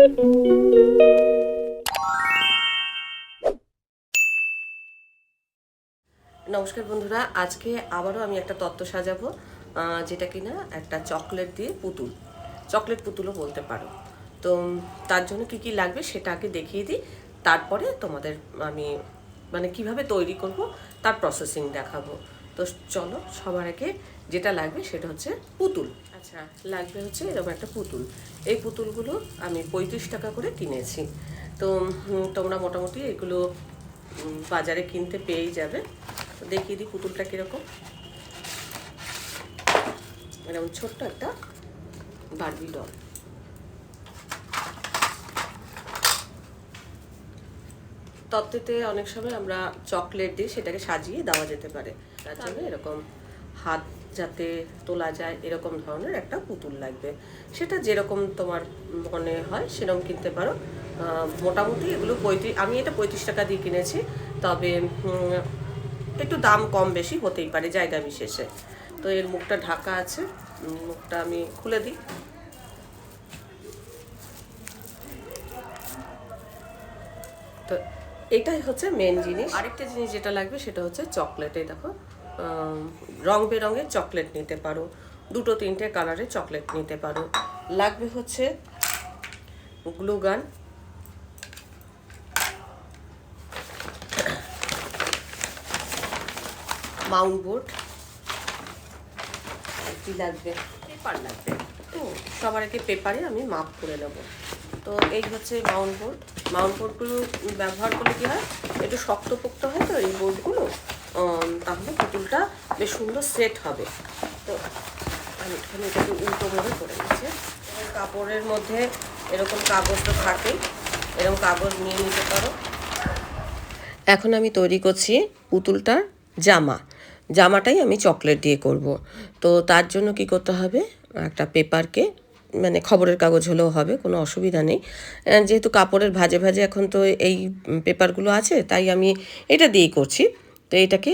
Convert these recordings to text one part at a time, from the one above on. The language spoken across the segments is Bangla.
নমস্কার বন্ধুরা, আজকে আবারও আমি একটা তত্ত্ব সাজাবো যেটা কিনা একটা চকলেট দিয়ে পুতুল। চকলেট পুতুলও বলতে পারো। তো, তার জন্য কি কি লাগবে সেটা আগে দেখিয়ে দিই, তারপরে তোমাদের আমি মানে কীভাবে তৈরি করব, তার প্রসেসিং দেখাবো। তো চলো সবার আগে যেটা লাগবে সেটা হচ্ছে পুতুল। আচ্ছা। লাগবে হচ্ছে এরকম একটা পুতুল। এই পুতুলগুলো আমি পঁয়ত্রিশ টাকা করে কিনেছি। তো তোমরা মোটামুটি এগুলো বাজারে কিনতে পেয়েই যাবে। তো দেখিয়ে দিই পুতুলটা কীরকম। এরকম ছোট্ট একটা বারবি ডল। তত্ত্বেতে অনেক সময় আমরা চকলেট দিয়ে সেটাকে সাজিয়ে দেওয়া যেতে পারে। তার জন্য এরকম হাত যাতে তোলা যায়, এরকম ধরনের একটা পুতুল লাগবে। সেটা যেরকম তোমার মনে হয় সেরকম কিনতে পারো। মোটামুটি এগুলো পঁয়ত্রিশ, আমি এটা পঁয়ত্রিশ টাকা দিয়ে কিনেছি, তবে একটু দাম কম বেশি হতেই পারে জায়গা বিশেষে। তো এর মুখটা ঢাকা আছে মুখটা আমি খুলে দিই। তো এটাই হচ্ছে মেন জিনিস। আরেকটা জিনিস যেটা লাগবে সেটা হচ্ছে চকলেট দেখো। রং বেরঙের চকলেট নিতে পারো। দুটো তিনটে কালারের চকলেট নিতে পারো। লাগবে হচ্ছে গ্লুগান। মাউন্ট বোর্ড কি লাগবে? পেপার লাগবে। তো সবার আগে পেপারে আমি মাপ করে নেব। তো এই হচ্ছে মাউন্ট বোর্ড। মাউন্ট বোর্ডগুলো ব্যবহার করলে কী হয়? একটু শক্তপোক্ত হয় তো এই বোর্ডগুলো তাহলে পুতুলটা বেশ সুন্দর সেট হবে। তো আমি এখানে এটাকে উল্টো করে করে নিচ্ছি। কাপড়ের মধ্যে এরকম কাগজ তো থাকেই। এরকম কাগজ নিয়ে নিতে পারো। এখন আমি তৈরি করছি পুতুলটার জামা। জামাটাই আমি চকলেট দিয়ে করব। তো তার জন্য কি করতে হবে? একটা পেপারকে মানে খবরের কাগজ হলেও হবে, কোনো অসুবিধা নেই। যেহেতু কাপড়ের ভাজে ভাজে এখন তো এই পেপারগুলো আছে, তাই আমি এটা দিয়েই করছি। তো এটাকে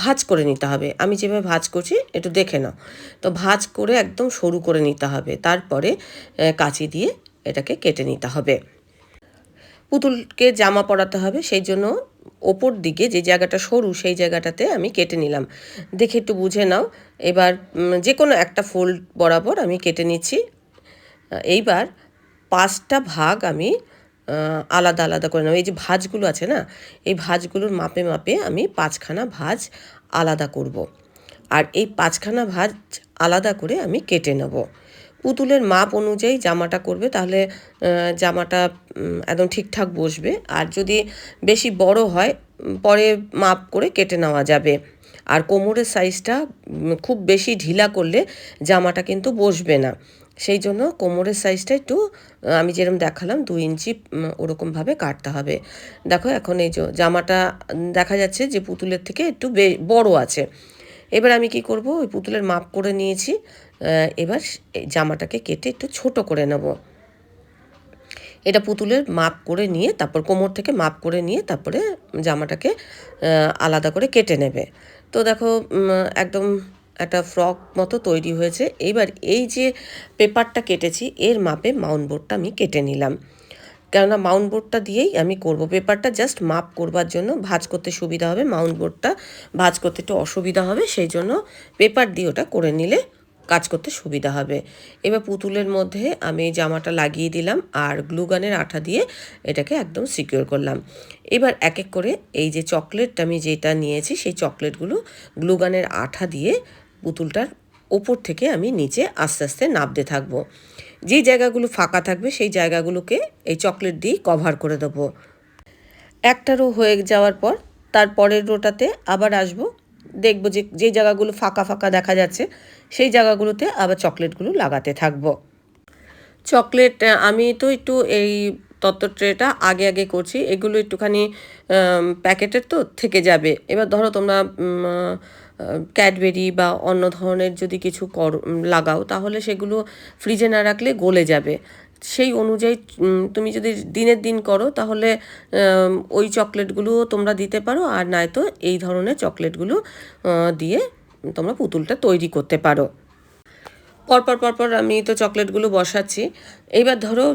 ভাজ করে নিতে হবে। আমি যেভাবে ভাজ করছি, একটু দেখে নাও। তো ভাজ করে একদম সরু করে নিতে হবে। তারপরে কাঁচি দিয়ে এটাকে কেটে নিতে হবে। পুতুলকে জামা পরাতে হবে, সেই জন্য ওপর দিকে যে জায়গাটা সরু, সেই জায়গাটাতে আমি কেটে নিলাম। দেখে একটু বুঝে নাও। এবার যে কোনো একটা ফোল্ড বরাবর আমি কেটে নিচ্ছি। এইবার পাঁচটা ভাগ আমি আলাদা আলাদা করে নেব। এই যে ভাজগুলো আছে না, এই ভাজগুলোর মাপে মাপে আমি পাঁচখানা ভাজ আলাদা করব। আর এই পাঁচখানা ভাজ আলাদা করে আমি কেটে নেব। পুতুলের মাপ অনুযায়ী জামাটা করবে, তাহলে জামাটা একদম ঠিকঠাক বসবে। আর যদি বেশি বড় হয়, পরে মাপ করে কেটে নেওয়া যাবে। আর কোমরের সাইজটা খুব বেশি ঢিলা করলে জামাটা কিন্তু বসবে না। সেই জন্য কোমরের সাইজটা একটু আমি যেরকম দেখালাম দু ইঞ্চি ওরকমভাবে কাটতে হবে। দেখো, এখন এই জামাটা দেখা যাচ্ছে যে পুতুলের থেকে একটু বড় আছে। এবার আমি কি করব? ওই পুতুলের মাপ করে নিয়েছি। এবার জামাটাকে কেটে একটু ছোট করে নেব। এটা পুতুলের মাপ করে নিয়ে, তারপর কোমর থেকে মাপ করে নিয়ে, তারপরে জামাটাকে আলাদা করে কেটে নেবে। তো দেখো একদম একটা ফ্রক মতো তৈরি হয়েছে। এইবার এই যে পেপারটা কেটেছি, এর মাপে মাউন্ট বোর্ডটা আমি কেটে নিলাম। কেননা মাউন্ট বোর্ডটা দিয়েই আমি করব। পেপারটা জাস্ট মাপ করবার জন্য ভাজ করতে সুবিধা হবে, মাউন্ট বোর্ডটা ভাঁজ করতে একটু অসুবিধা হবে, সেই জন্য পেপার দিয়ে ওটা করে নিলে করতে সুবিধা হবে। এবার পুতুলের মধ্যে আমি জামাটা লাগিয়ে দিলাম আর গ্লুগানের আঠা দিয়ে এটাকে একদম সিকিউর করলাম। এবার এক এক করে এই যে চকলেটটা আমি যেটা নিয়েছি সেই চকলেটগুলো গ্লুগানের আঠা দিয়ে পুতুলটার ওপর থেকে আমি নিচে আস্তে আস্তে নাবতে থাকব। যেই জায়গাগুলো ফাঁকা থাকবে সেই জায়গাগুলোকে এই চকলেট দিয়েই কভার করে দেবো। একটা রো হয়ে যাওয়ার পর তারপরের রোটাতে আবার আসব। দেখব যে যে জায়গাগুলো ফাঁকা ফাঁকা দেখা যাচ্ছে সেই জায়গাগুলোতে আবার চকলেটগুলো লাগাতে থাকব। চকলেট আমি তো একটু এই তত্ত্ব ট্রেটা আগে আগে করছি। এগুলো একটুখানি প্যাকেটের তো থেকে যাবে। এবার ধরো তোমরা ক্যাডবেরি বা অন্য ধরনের যদি কিছু কর লাগাও, তাহলে সেগুলো ফ্রিজে না রাখলে গলে যাবে। সেই অনুযায়ী তুমি যদি দিনের দিন করো, তাহলে ওই চকলেটগুলো তোমরা দিতে পারো, আর নয়তো এই ধরনের চকলেটগুলো দিয়ে তোমরা পুতুলটা তৈরি করতে পারো। পরপর পরপর আমি তো চকলেটগুলো বসাচ্ছি। এইবার ধরো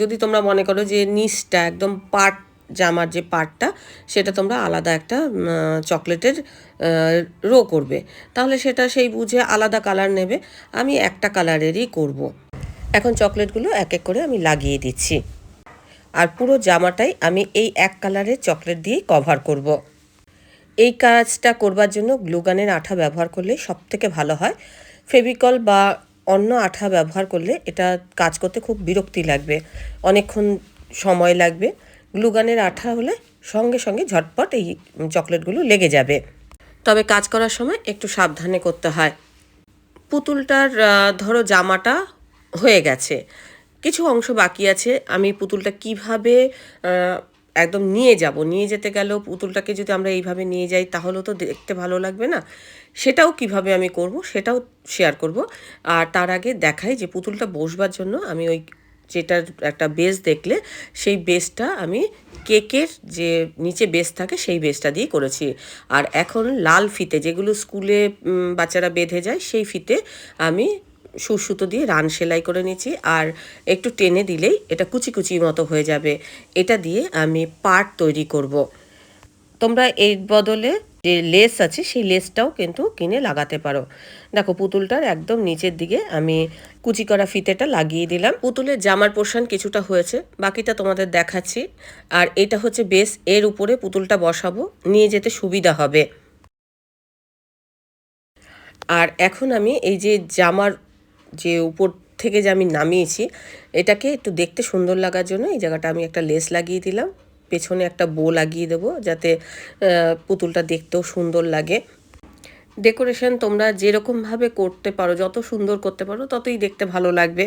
যদি তোমরা মনে করো যে নিচটা একদম পাট জামার যে পাটটা, সেটা তোমরা আলাদা একটা চকলেটের রো করবে। তাহলে সেটা সেই বুঝে আলাদা কালার নেবে। আমি একটা কালারেরই করব। এখন চকলেটগুলো এক এক করে আমি লাগিয়ে দিচ্ছি। আর পুরো জামাটাই আমি এই এক কালারের চকলেট দিয়েই কভার করব। এই কাজটা করবার জন্য গ্লুগানের আঠা ব্যবহার করলে সব থেকে ভালো হয়। ফেভিকল বা অন্য আঠা ব্যবহার করলে এটা কাজ করতে খুব বিরক্তি লাগবে, অনেকক্ষণ সময় লাগবে। গ্লুগানের আঠা হলে সঙ্গে সঙ্গে ঝটপট এই চকলেটগুলো লেগে যাবে। তবে কাজ করার সময় একটু সাবধানে করতে হয়। পুতুলটার ধরো জামাটা হয়ে গেছে। কিছু অংশ বাকি আছে। আমি পুতুলটা কীভাবে একদম নিয়ে যাব। নিয়ে যেতে গেলেও পুতুলটাকে যদি আমরা এইভাবে নিয়ে যাই, তাহলেও তো দেখতে ভালো লাগবে না। সেটাও কীভাবে আমি করব সেটাও শেয়ার করব। আর তার আগে দেখাই যে পুতুলটা বসবার জন্য আমি ওই যেটার একটা বেস দেখলে, সেই বেসটা আমি কেকের যে নিচে বেস থাকে সেই বেসটা দিয়ে করেছি। আর এখন লাল ফিতে যেগুলো স্কুলে বাচ্চারা বেঁধে যায়, সেই ফিতে আমি সুসুতো দিয়ে রান সেলাই করে নিয়েছি আর একটু টেনে দিলেই এটা কুচি কুচি মতো হয়ে যাবে। এটা দিয়ে আমি পার্ট তৈরি করব। তোমরা এর বদলে যে লেস আছে, সেই লেসটাও কিন্তু কিনে লাগাতে পারো। দেখো, পুতুলটার একদম নিচের দিকে আমি কুচি করা ফিতেটা লাগিয়ে দিলাম। পুতুলের জামার পোর্শন কিছুটা হয়েছে, বাকিটা তোমাদের দেখাচ্ছি। আর এটা হচ্ছে বেস, এর উপরে পুতুলটা বসাবো, নিয়ে যেতে সুবিধা হবে। আর এখন আমি এই যে জামার যে উপর থেকে যে আমি নামিয়েছি, এটাকে একটু দেখতে সুন্দর লাগার জন্য এই জায়গাটা আমি একটা লেস লাগিয়ে দিলাম। পেছনে একটা বো লাগিয়ে দেবো যাতে পুতুলটা দেখতেও সুন্দর লাগে। ডেকোরেশন তোমরা যেরকমভাবে করতে পারো, যত সুন্দর করতে পারো, ততই দেখতে ভালো লাগবে।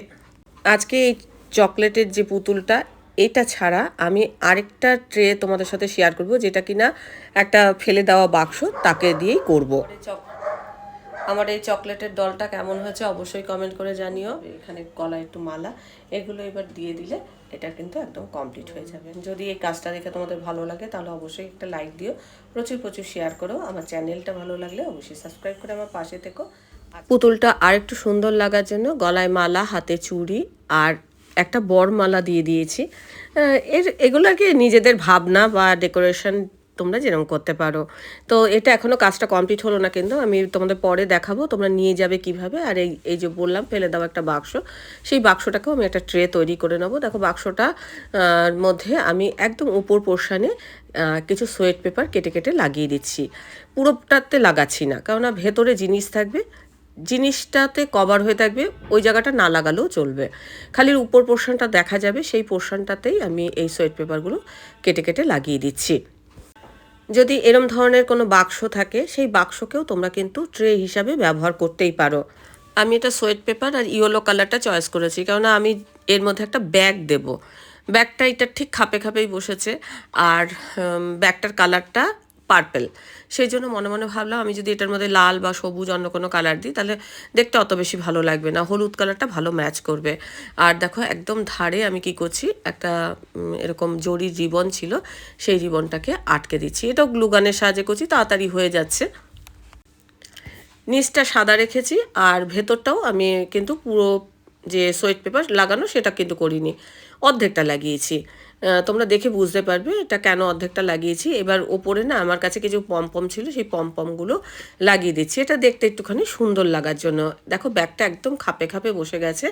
আজকে এই চকলেটের যে পুতুলটা, এটা ছাড়া আমি আরেকটা ট্রে তোমাদের সাথে শেয়ার করব, যেটা কিনা একটা ফেলে দেওয়া বাক্স, তাকে দিয়েই করব। আমার এই চকলেটের দলটা কেমন হয়েছে অবশ্যই কমেন্ট করে জানিও। এখানে গলায় একটু মালা, এগুলো এবার দিয়ে দিলে এটা কিন্তু একদম কমপ্লিট হয়ে যাবে। যদি এই কাজটা দেখে তোমাদের ভালো লাগে, তাহলে অবশ্যই একটা লাইক দিও। প্রচুর প্রচুর শেয়ার করো। আমার চ্যানেলটা ভালো লাগলে অবশ্যই সাবস্ক্রাইব করে আমার পাশে থেকো। পুতুলটা আর একটু সুন্দর লাগার জন্য গলায় মালা, হাতে চুড়ি আর একটা বর মালা দিয়ে দিয়েছি। এর এগুলো আর কি নিজেদের ভাবনা বা ডেকোরেশন তোমরা যেরকম করতে পারো। তো এটা এখনও কাজটা কমপ্লিট হলো না কিন্তু, আমি তোমাদের পরে দেখাবো, তোমরা নিয়ে যাবে কীভাবে। আর এই এই যে বললাম, ফেলে দেওয়া একটা বাক্স। সেই বাক্সটাকেও আমি একটা ট্রে তৈরি করে নেব। দেখো বাক্সটা মধ্যে আমি একদম উপর পোর্শানে কিছু সোয়েট পেপার কেটে কেটে লাগিয়ে দিচ্ছি। পুরোটাতে লাগাচ্ছি না কেননা ভেতরে জিনিস থাকবে, জিনিসটাতে কভার হয়ে থাকবে, ওই জায়গাটা না লাগালেও চলবে। খালি উপর পোর্শনটা দেখা যাবে, সেই পোর্শনটাতেই আমি এই সোয়েট পেপারগুলো কেটে কেটে লাগিয়ে দিচ্ছি। যদি এরম ধরনের কোনো বাক্স থাকে, সেই বাক্সকেও তোমরা কিন্তু ট্রে হিসাবে ব্যবহার করতেই পারো। আমি এটা সোয়েট পেপার আর ইয়েলো কালারটা চয়েস করেছি, কেননা আমি এর মধ্যে একটা ব্যাগ দেব। ব্যাগটা এটা ঠিক খাপে খাপেই বসেছে, আর ব্যাগটার কালারটা পার্পেল। সেই জন্য মনে মনে ভাবলাম আমি যদি এটার মধ্যে লাল বা সবুজ অন্য কোনো কালার দিই, তাহলে দেখতে অত বেশি ভালো লাগবে না। হলুদ কালারটা ভালো ম্যাচ করবে। আর দেখো একদম ধারে আমি কি করছি, একটা এরকম জরির রিবন ছিল, সেই রিবনটাকে আটকে দিচ্ছি। এটাও গ্লুগানের সাহায্যে করছি, তাড়াতাড়ি হয়ে যাচ্ছে। নিচটা সাদা রেখেছি, আর ভেতরটাও আমি কিন্তু পুরো যে সোয়েট পেপার লাগানো, সেটা কিন্তু করিনি। অর্ধেকটা লাগিয়েছি। তোমরা দেখে বুঝতে পারবে এটা কেন অর্ধেকটা লাগিয়েছি। এবার ওপরে না আমার কাছে কিছু পমপম ছিল, সেই পমপমগুলো লাগিয়ে দিচ্ছি। এটা দেখতে একটুখানি সুন্দর লাগার জন্য। দেখো ব্যাগটা একদম খাপে খাপে বসে গেছে।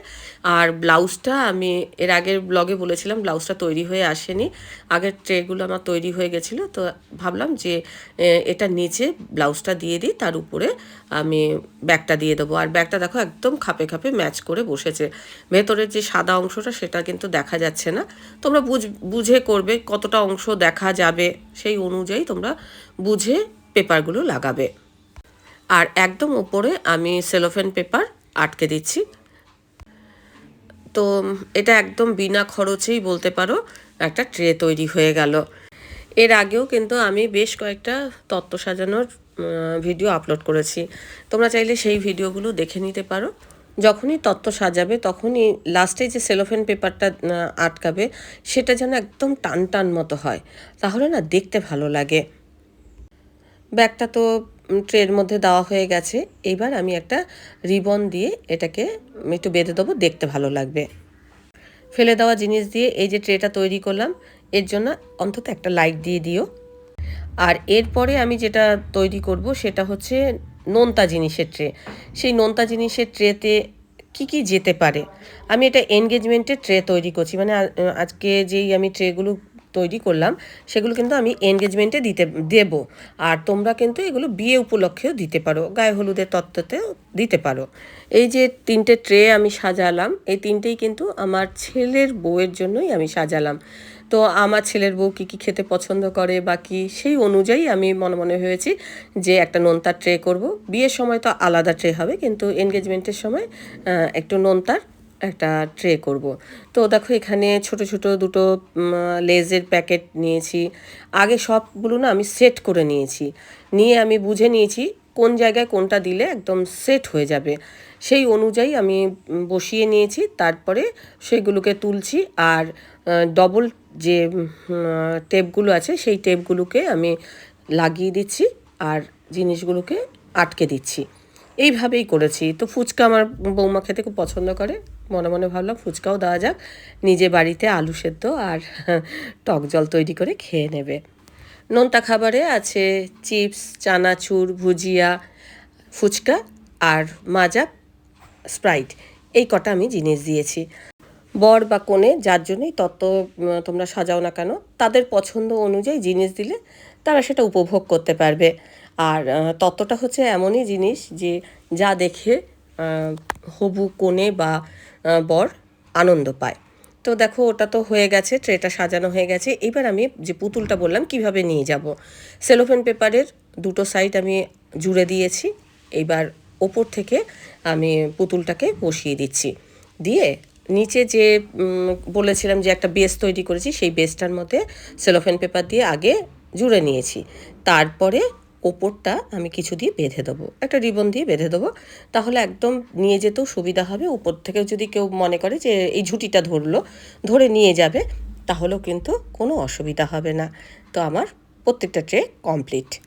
আর ব্লাউজটা আমি এর আগের ব্লগে বলেছিলাম, ব্লাউজটা তৈরি হয়ে আসেনি। আগের ট্রেগুলো আমার তৈরি হয়ে গেছিল, তো ভাবলাম যে এটা নিচে ব্লাউজটা দিয়ে দিই, তার উপরে আমি ব্যাগটা দিয়ে দেবো। আর ব্যাগটা দেখো একদম খাপে খাপে ম্যাচ করে বসেছে। ভেতরের যে সাদা অংশটা সেটা কিন্তু দেখা যাচ্ছে না। তোমরা বুঝ বুঝে করবে কতটা অংশ দেখা যাবে, সেই অনুযায়ী তোমরা বুঝে পেপারগুলো লাগাবে। আর একদম উপরে আমি সেলোফেন পেপার আটকে দিচ্ছি। তো এটা একদম বিনা খরচেই বলতে পারো একটা ট্রে তৈরি হয়ে গেল। এর আগেও কিন্তু আমি বেশ কয়েকটা তত্ত্ব সাজানোর ভিডিও আপলোড করেছি। তোমরা চাইলে সেই ভিডিওগুলো দেখে নিতে পারো। যখনই তত্ত্ব সাজাবে, তখনই লাস্টে যে সেলোফেন পেপারটা আটকাবে, সেটা যেন একদম টান টান মতো হয়। তাহলে না দেখতে ভালো লাগে। ব্যাগটা তো ট্রের মধ্যে দেওয়া হয়ে গেছে। এবার আমি একটা রিবন দিয়ে এটাকে একটু বেঁধে দেবো, দেখতে ভালো লাগবে। ফেলে দেওয়া জিনিস দিয়ে এই যে ট্রেটা তৈরি করলাম, এর জন্য অন্তত একটা লাইক দিয়ে দিও। আর এরপরে আমি যেটা তৈরি করব, সেটা হচ্ছে নোনতা জিনিসের ট্রে সেই নোনতা জিনিসের ট্রেতে কি কি যেতে পারে? আমি এটা এনগেজমেন্টের ট্রে তৈরি করছি। মানে আজকে যেই আমি ট্রেগুলো তৈরি করলাম, সেগুলো কিন্তু আমি এনগেজমেন্টে দিতে, দেব। আর তোমরা কিন্তু এগুলো বিয়ে উপলক্ষেও দিতে পারো। গায়ে হলুদের তত্ত্বতেও দিতে পারো। এই যে তিনটে ট্রে আমি সাজালাম, এই তিনটেই কিন্তু আমার ছেলের বউয়ের জন্যই আমি সাজালাম। তো আমার ছেলের বউ কী কী খেতে পছন্দ করে বা কী, সেই অনুযায়ী আমি মনে মনে হয়েছি যে একটা নোনতার ট্রে করব। বিয়ের সময় তো আলাদা ট্রে হবে, কিন্তু এনগেজমেন্টের সময় একটু নোনতার একটা ট্রে করব। তো দেখো এখানে ছোট ছোট দুটো লেজের প্যাকেট নিয়েছি। আগে সবগুলো না আমি সেট করে নিয়েছি। নিয়ে আমি বুঝে নিয়েছি কোন জায়গায় কোনটা দিলে একদম সেট হয়ে যাবে। সেই অনুযায়ী আমি বসিয়ে নিয়েছি, তারপরে সেগুলোকে তুলছি আর ডবল যে টেপগুলো আছে, সেই টেপগুলোকে আমি লাগিয়ে দিচ্ছি আর জিনিসগুলোকে আটকে দিচ্ছি। এইভাবেই করেছি। তো ফুচকা আমার বৌমা খেতে খুব পছন্দ করে। মনে মনে ভাবলাম ফুচকাও দেওয়া যাক। নিজে বাড়িতে আলু সেদ্ধ আর টক জল তৈরি করে খেয়ে নেবে। নোনতা খাবারে আছে চিপস, চানাচুর, ভুজিয়া, ফুচকা আর মাজা স্প্রাইট। এই কটা আমি জিনিস দিয়েছি। বর বা কোণে যার জন্যই তত্ত্ব তোমরা সাজাও না কেন, তাদের পছন্দ অনুযায়ী জিনিস দিলে তারা সেটা উপভোগ করতে পারবে। আর তত্ত্বটা হচ্ছে এমনই জিনিস যে যা দেখে হবু কোণে বা বর আনন্দ পায়। তো দেখো, ওটা তো হয়ে গেছে, ট্রেটা সাজানো হয়ে গেছে। এবার আমি যে পুতুলটা বললাম, কীভাবে নিয়ে যাব? সেলোফেন পেপারের দুটো সাইড আমি জুড়ে দিয়েছি। এইবার ওপর থেকে আমি পুতুলটাকে বসিয়ে দিচ্ছি। দিয়ে নিচে যে বলেছিলাম যে একটা বেস তৈরি করেছি, সেই বেসটার মধ্যে সেলোফেন পেপার দিয়ে আগে জুড়ে নিয়েছি। তারপরে ওপরটা আমি কিছু দিয়ে বেঁধে দেবো। একটা রিবন দিয়ে বেঁধে দেবো। তাহলে একদম নিয়ে যেতেও সুবিধা হবে। উপর থেকে যদি কেউ মনে করে যে এই ঝুঁটিটা ধরলো, ধরে নিয়ে যাবে, তাহলেও কিন্তু কোনো অসুবিধা হবে না। তো আমার প্রত্যেকটা ট্রে কমপ্লিট